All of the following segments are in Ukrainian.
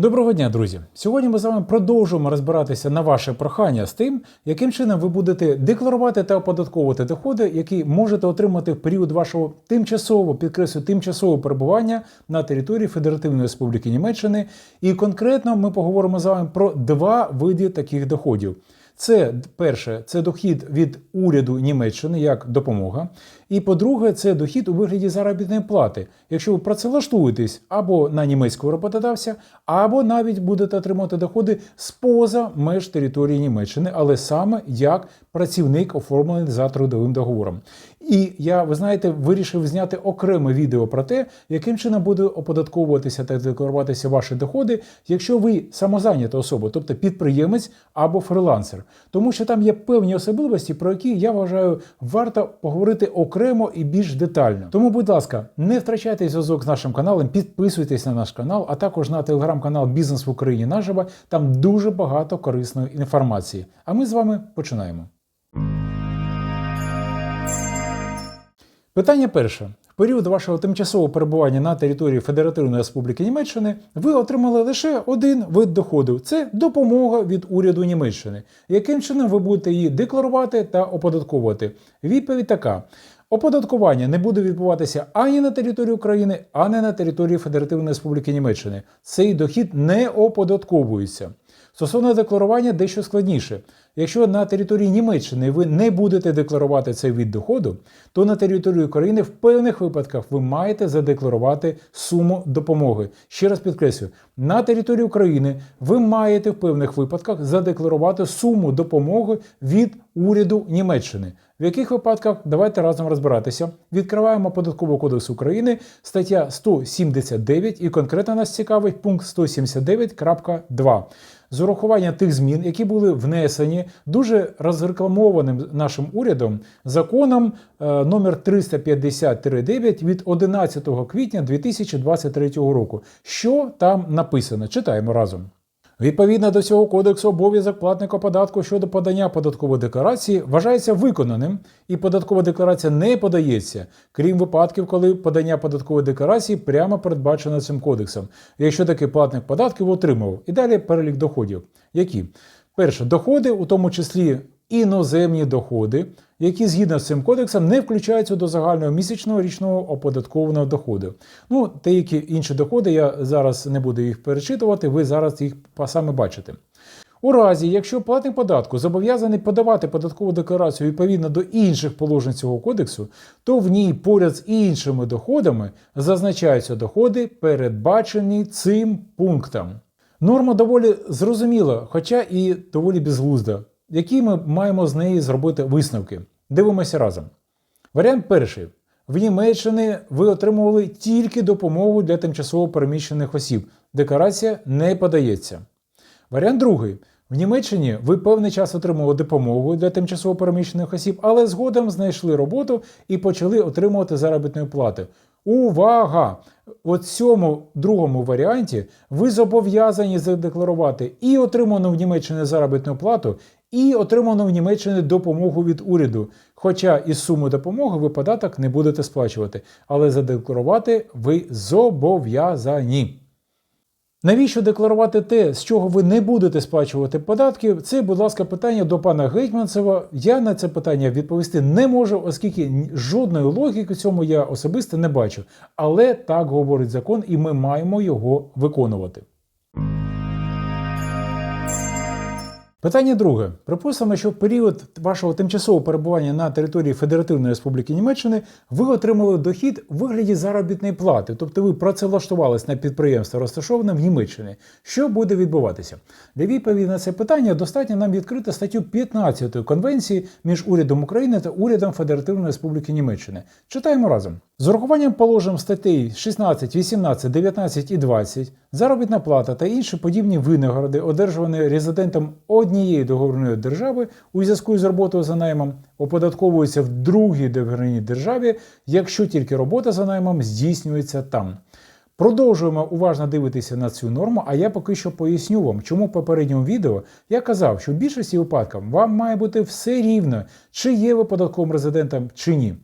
Доброго дня, друзі! Сьогодні ми з вами продовжуємо розбиратися на ваше прохання з тим, яким чином ви будете декларувати та оподатковувати доходи, які можете отримати в період вашого тимчасового підкреслю тимчасового перебування на території Федеративної Республіки Німеччини. І конкретно ми поговоримо з вами про два види таких доходів. Це перше, це дохід від уряду Німеччини як допомога. І по-друге, це дохід у вигляді заробітної плати. Якщо ви працевлаштуєтесь або на німецького роботодавця, або навіть будете отримувати доходи з-поза меж території Німеччини, але саме як працівник оформлений за трудовим договором. І я, ви знаєте, вирішив зняти окреме відео про те, яким чином буде оподатковуватися та декларуватися ваші доходи, якщо ви самозайнята особа, тобто підприємець або фрилансер. Тому що там є певні особливості, про які я вважаю варто поговорити окремо і більш детально. Тому, будь ласка, не втрачайте зв'язок з нашим каналом, підписуйтесь на наш канал, а також на телеграм-канал Бізнес в Україні наживо. Там дуже багато корисної інформації. А ми з вами починаємо. Питання перше. В період вашого тимчасового перебування на території Федеративної Республіки Німеччини ви отримали лише один вид доходу це допомога від уряду Німеччини. Яким чином ви будете її декларувати та оподатковувати? Відповідь така. Оподаткування не буде відбуватися ані на території України, ані на території Федеративної Республіки Німеччини. Цей дохід не оподатковується. Стосовно декларування дещо складніше. Якщо на території Німеччини ви не будете декларувати цей від доходу, то на території України в певних випадках ви маєте задекларувати суму допомоги. Ще раз підкреслюю, на території України ви маєте в певних випадках задекларувати суму допомоги від уряду Німеччини. В яких випадках давайте разом розбиратися. Відкриваємо податковий кодекс України, стаття 179, і конкретно нас цікавить пункт 179.2. З урахування тих змін, які були внесені дуже розрекламованим нашим урядом законом е, номер 350-9 від 11 квітня 2023 року. Що там написано? Читаємо разом. Відповідно до цього кодексу, обов'язок платника податку щодо подання податкової декларації вважається виконаним, і податкова декларація не подається, крім випадків, коли подання податкової декларації прямо передбачено цим кодексом, якщо такий платник податків отримував. І далі перелік доходів. Які? Перше, доходи, у тому числі іноземні доходи, які згідно з цим кодексом не включаються до загального місячного річного оподаткованого доходу. Ну, деякі інші доходи, я зараз не буду їх перечитувати, ви зараз їх саме бачите. У разі, якщо платник податку зобов'язаний подавати податкову декларацію відповідно до інших положень цього кодексу, то в ній поряд з іншими доходами зазначаються доходи, передбачені цим пунктом. Норма доволі зрозуміла, хоча і доволі безглузда. Які ми маємо з неї зробити висновки? Дивимося разом. Варіант перший. В Німеччині ви отримували тільки допомогу для тимчасово переміщених осіб. Декларація не подається. Варіант другий. В Німеччині ви певний час отримували допомогу для тимчасово переміщених осіб, але згодом знайшли роботу і почали отримувати заробітної плати. Увага! У цьому другому варіанті ви зобов'язані задекларувати і отриману в Німеччині заробітну плату, і отриману в Німеччині допомогу від уряду. Хоча із суми допомоги ви податок не будете сплачувати, але задекларувати ви зобов'язані. Навіщо декларувати те, з чого ви не будете сплачувати податки? Це, будь ласка, питання до пана Гетьманцева. Я на це питання відповісти не можу, оскільки жодної логіки цьому я особисто не бачу. Але так говорить закон, і ми маємо його виконувати. Питання друге. Припустимо, що в період вашого тимчасового перебування на території Федеративної Республіки Німеччини ви отримали дохід у вигляді заробітної плати, тобто ви працевлаштувались на підприємство, розташоване в Німеччині. Що буде відбуватися? Для відповіді на це питання достатньо нам відкрити статтю 15 Конвенції між урядом України та урядом Федеративної Республіки Німеччини. Читаємо разом. З урахуванням положень статей 16, 18, 19 і 20 заробітна плата та інші подібні винагороди, одержувані резидентом однієї договірної держави у зв'язку з роботою за наймом, оподатковуються в другій договірній державі, якщо тільки робота за наймом здійснюється там. Продовжуємо уважно дивитися на цю норму, а я поки що поясню вам, чому в попередньому відео я казав, що в більшості випадків вам має бути все рівно, чи є ви податковим резидентом, чи ні.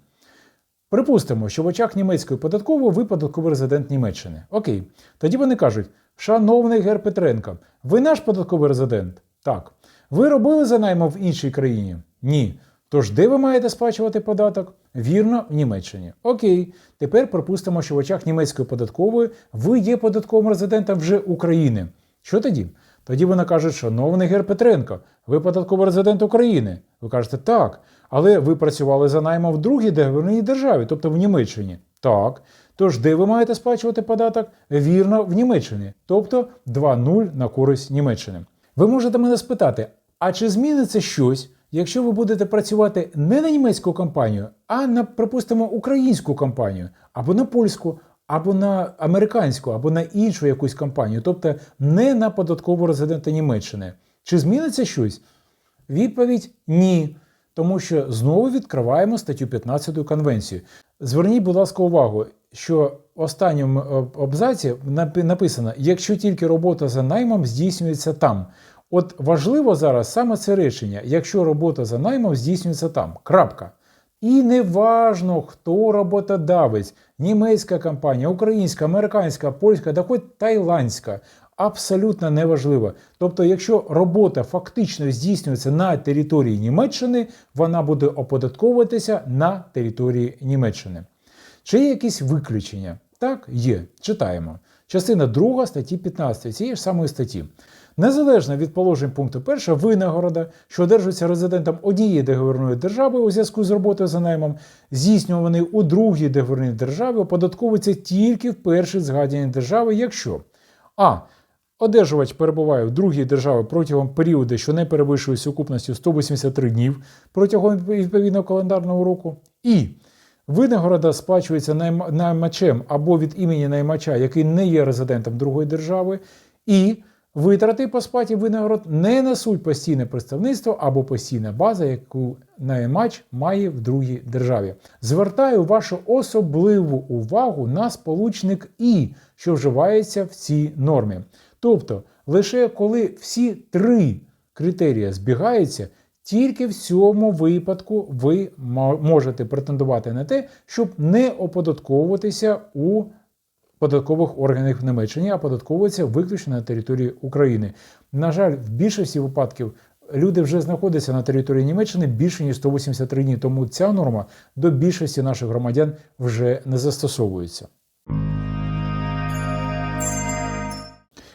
Припустимо, що в очах німецької податкової ви податковий резидент Німеччини. Окей, тоді вони кажуть, Шановний Гер Петренко, ви наш податковий резидент? Так. Ви робили за наймом в іншій країні? Ні. Тож де ви маєте сплачувати податок? Вірно, в Німеччині. Окей, тепер припустимо, що в очах німецької податкової ви є податковим резидентом вже України. Що тоді? Тоді вона каже, шановний Гер Петренко, ви податковий резидент України. Ви кажете, так, але ви працювали за наймом в другій договірній державі, тобто в Німеччині. Так. Тож де ви маєте сплачувати податок? Вірно, в Німеччині, тобто 2-0 на користь Німеччини. Ви можете мене спитати, а чи зміниться щось, якщо ви будете працювати не на німецьку компанію, а на, припустимо, українську компанію, або на польську, або на американську, або на іншу якусь компанію, тобто не на податкового резидента Німеччини? Чи зміниться щось? Відповідь ні. Тому що знову відкриваємо статтю 15 Конвенції. Зверніть, будь ласка, увагу, що в останньому е, абзаці написано: якщо тільки робота за наймом здійснюється там. От важливо зараз саме це речення, якщо робота за наймом здійснюється там. Крапка. І не важно, хто роботодавець, німецька компанія, українська, американська, польська, да хоч тайландська. Абсолютно неважливо. Тобто, якщо робота фактично здійснюється на території Німеччини, вона буде оподатковуватися на території Німеччини. Чи є якісь виключення? Так, є. Читаємо. Частина 2 статті 15 цієї ж самої статті. Незалежно від положень пункту 1, винагорода, що одержується резидентом однієї договірної держави у зв'язку з роботою за наймом, здійснюваний у другій договірній державі, оподатковується тільки в першій згаданій державі, якщо а. Одержувач перебуває в другій державі протягом періоду, що не перевищує сукупністю 183 днів протягом відповідного календарного року, і винагорода сплачується найм- наймачем або від імені наймача, який не є резидентом другої держави, і витрати по сплаті винагород не несуть постійне представництво або постійна база, яку наймач має в другій державі. Звертаю вашу особливу увагу на сполучник і, що вживається в цій нормі. Тобто, лише коли всі три критерії збігаються, тільки в цьому випадку ви можете претендувати на те, щоб не оподатковуватися у податкових органів в Німеччині, а податковується виключно на території України. На жаль, в більшості випадків люди вже знаходяться на території Німеччини більше ніж 183 дні, тому ця норма до більшості наших громадян вже не застосовується.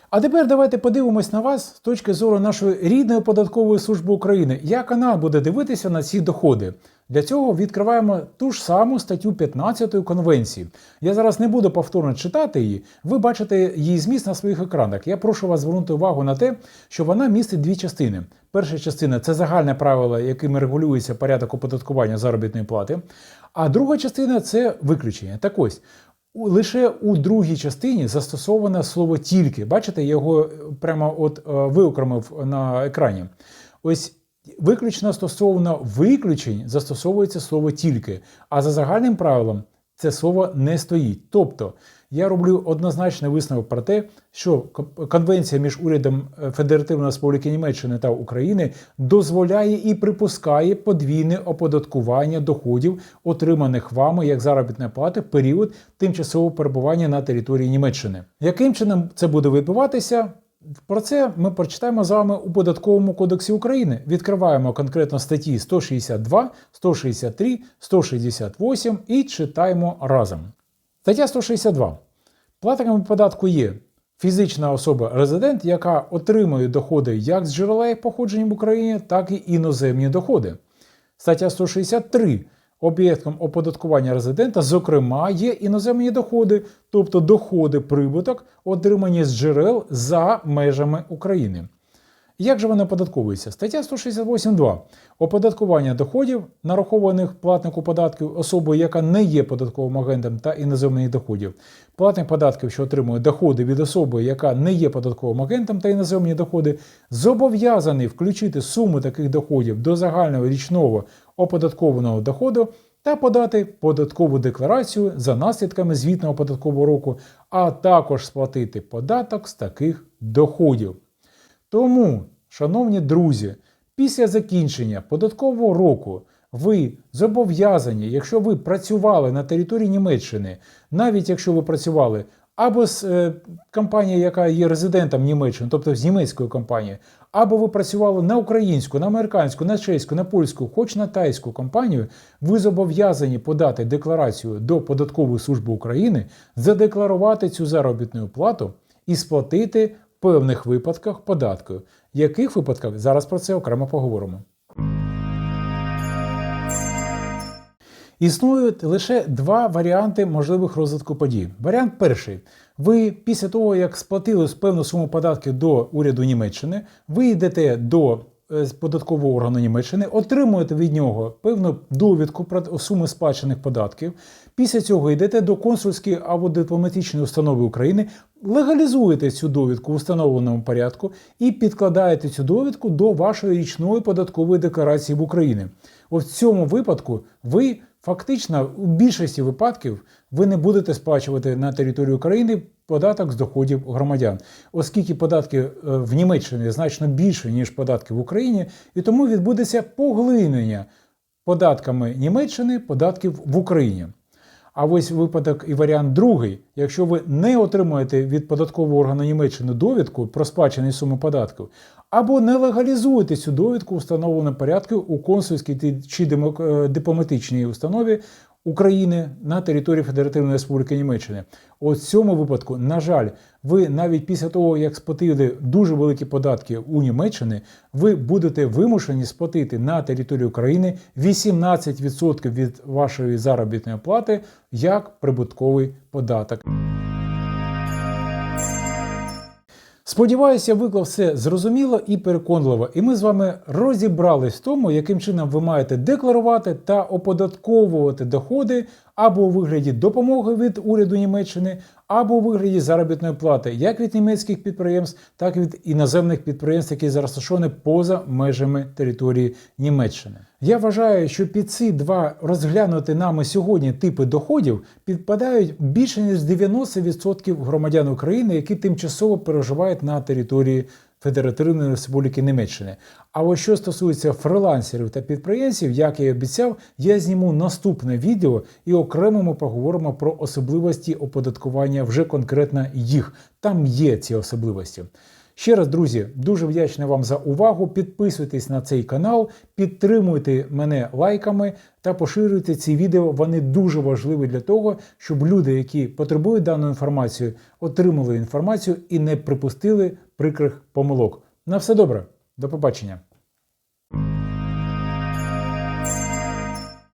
А тепер давайте подивимось на вас з точки зору нашої рідної податкової служби України. Як вона буде дивитися на ці доходи? Для цього відкриваємо ту ж саму статтю 15 Конвенції. Я зараз не буду повторно читати її. Ви бачите її зміст на своїх екранах. Я прошу вас звернути увагу на те, що вона містить дві частини. Перша частина це загальне правило, якими регулюється порядок оподаткування заробітної плати. А друга частина це виключення. Так ось. Лише у другій частині застосоване слово тільки. Бачите, я його прямо от е, виокремив на екрані. Ось виключно стосовно виключень застосовується слово тільки, а за загальним правилом це слово не стоїть. Тобто я роблю однозначний висновок про те, що ко- конвенція між урядом е, Федеративної Республіки Німеччини та України дозволяє і припускає подвійне оподаткування доходів, отриманих вами як заробітна плата період тимчасового перебування на території Німеччини. Яким чином це буде відбуватися? Про це ми прочитаємо з вами у податковому кодексі України. Відкриваємо конкретно статті 162, 163, 168 і читаємо разом. Стаття 162. Платниками податку є фізична особа-резидент, яка отримує доходи як з джерела походження в Україні, так і іноземні доходи. Стаття 163. Об'єктом оподаткування резидента, зокрема, є іноземні доходи, тобто доходи прибуток, отримані з джерел за межами України. Як же вони оподатковуються? Стаття 168.2. Оподаткування доходів, нарахованих платнику податків особою, яка не є податковим агентом та іноземних доходів. Платник податків, що отримує доходи від особи, яка не є податковим агентом та іноземні доходи, зобов'язаний включити суму таких доходів до загального річного оподаткованого доходу та подати податкову декларацію за наслідками звітного податкового року, а також сплатити податок з таких доходів. Тому, шановні друзі, після закінчення податкового року ви зобов'язані, якщо ви працювали на території Німеччини, навіть якщо ви працювали або з е, компанією, яка є резидентом Німеччини, тобто з німецькою компанією, або ви працювали на українську, на американську, на чеську, на польську, хоч на тайську компанію, ви зобов'язані подати декларацію до Податкової служби України, задекларувати цю заробітну плату і сплатити в певних випадках податки. В яких випадках зараз про це окремо поговоримо. Існують лише два варіанти можливих розвитку подій. Варіант перший. Ви після того, як сплатили певну суму податків до уряду Німеччини, ви йдете до е, податкового органу Німеччини, отримуєте від нього певну довідку про суми сплачених податків. Після цього йдете до консульської або дипломатичної установи України, легалізуєте цю довідку в установленому порядку і підкладаєте цю довідку до вашої річної податкової декларації в Україні. В цьому випадку ви фактично у більшості випадків ви не будете сплачувати на території України податок з доходів громадян, оскільки податки е, в Німеччині значно більше ніж податки в Україні, і тому відбудеться поглинення податками Німеччини податків в Україні. А ось випадок і варіант другий. Якщо ви не отримуєте від податкового органу Німеччини довідку про сплачені суми податків, або не легалізуєте цю довідку встановлену порядку у консульській чи е, дипломатичній установі України на території Федеративної Республіки Німеччини. У цьому випадку, на жаль, ви навіть після того, як сплатили дуже великі податки у Німеччини, ви будете вимушені сплатити на території України 18% від вашої заробітної плати як прибутковий податок. Сподіваюся, виклав все зрозуміло і переконливо, і ми з вами розібрались в тому, яким чином ви маєте декларувати та оподатковувати доходи або у вигляді допомоги від уряду Німеччини, або у вигляді заробітної плати як від німецьких підприємств, так і від іноземних підприємств, які розташовані поза межами території Німеччини. Я вважаю, що під ці два розглянути нами сьогодні типи доходів підпадають більше ніж 90% громадян України, які тимчасово переживають на території Федеративної Республіки Німеччини. А ось що стосується фрилансерів та підприємців, як я і обіцяв, я зніму наступне відео і окремо ми поговоримо про особливості оподаткування вже конкретно їх. Там є ці особливості. Ще раз, друзі, дуже вдячний вам за увагу. Підписуйтесь на цей канал, підтримуйте мене лайками та поширюйте ці відео. Вони дуже важливі для того, щоб люди, які потребують дану інформацію, отримали інформацію і не припустили прикрих помилок. На все добре, до побачення.